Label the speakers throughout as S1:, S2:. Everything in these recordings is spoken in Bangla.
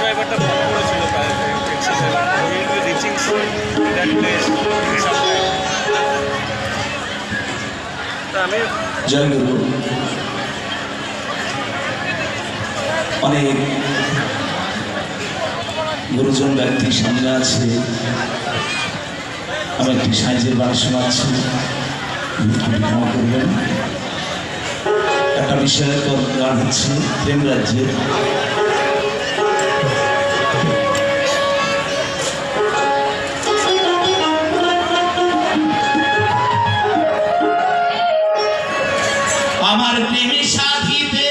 S1: ড্রাইভারটা ফোন করেছিল রিচিং দ্যাট প্লেস আমি
S2: অনেক গুরুজন ব্যক্তি সামনে আছে। আমি একটি সাইজের বাড়ি শোনাচ্ছি। একটু বিষয়কর গান হচ্ছে প্রেম রাজ্যে আমার প্রেমী সাথীতে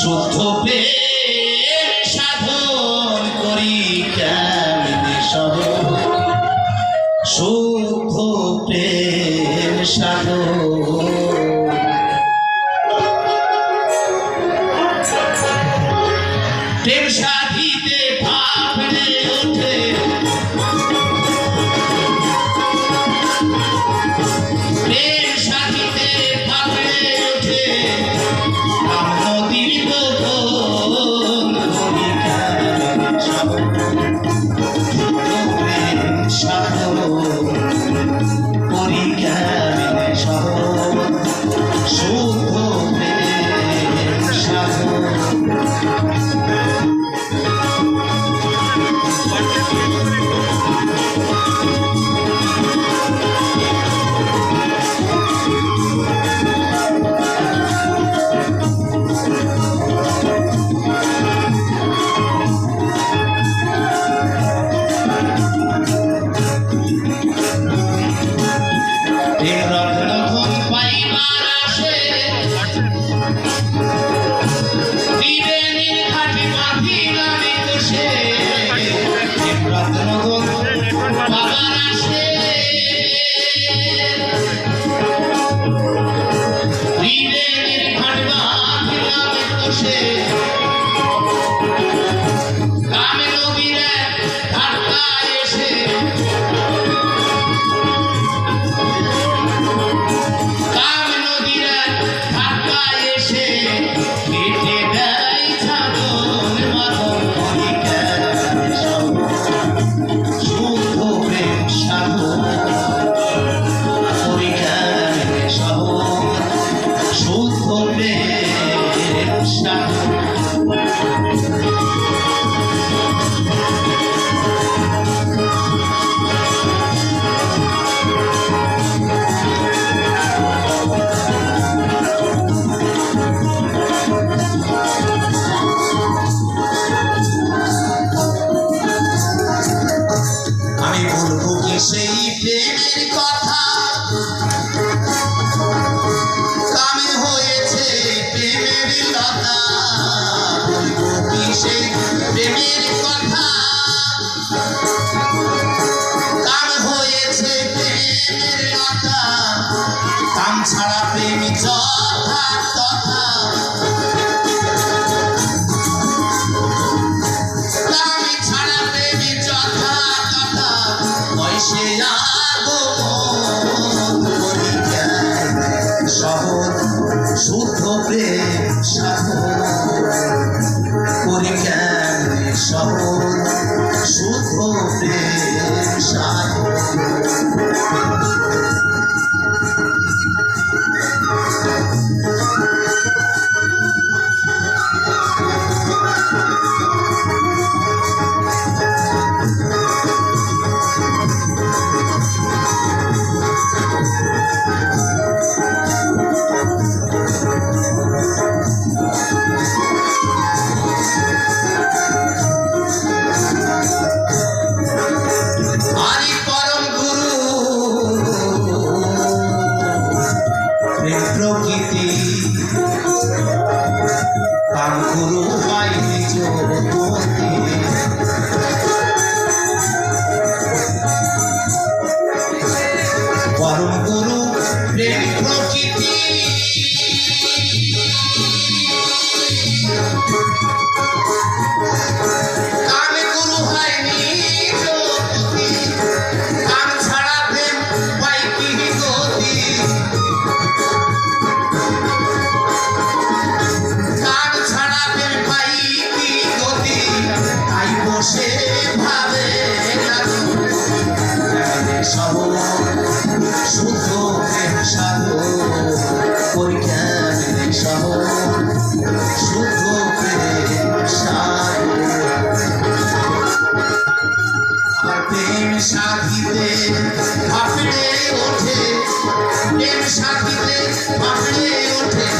S2: শুদ্ধ প্রেম সাধন করি কেমনে সহ? শুদ্ধ প্রেম সাধন। প্রেম সাধিতে ওঠে আর নদীর Yeah. কি প্রেমের কথা। কাম হয়েছে প্রেমের লতা কাম ছাড়া প্রেমী যথা Why is this your report? শুদ্ধ সাধু পরিজ্ঞান সহ শুদ্ধ সাধু আর প্রেম সাথীতে ভাবলে ওঠে প্রেম সাথীতে ভাবলে ওঠে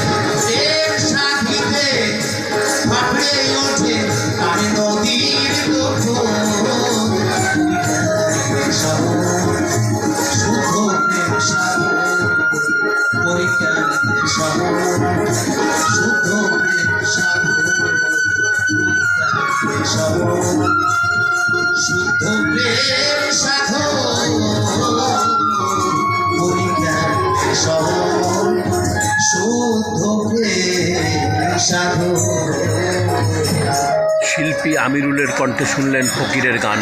S1: শিল্পী আমিরুলের কণ্ঠে শুনলেন ফকিরের গান।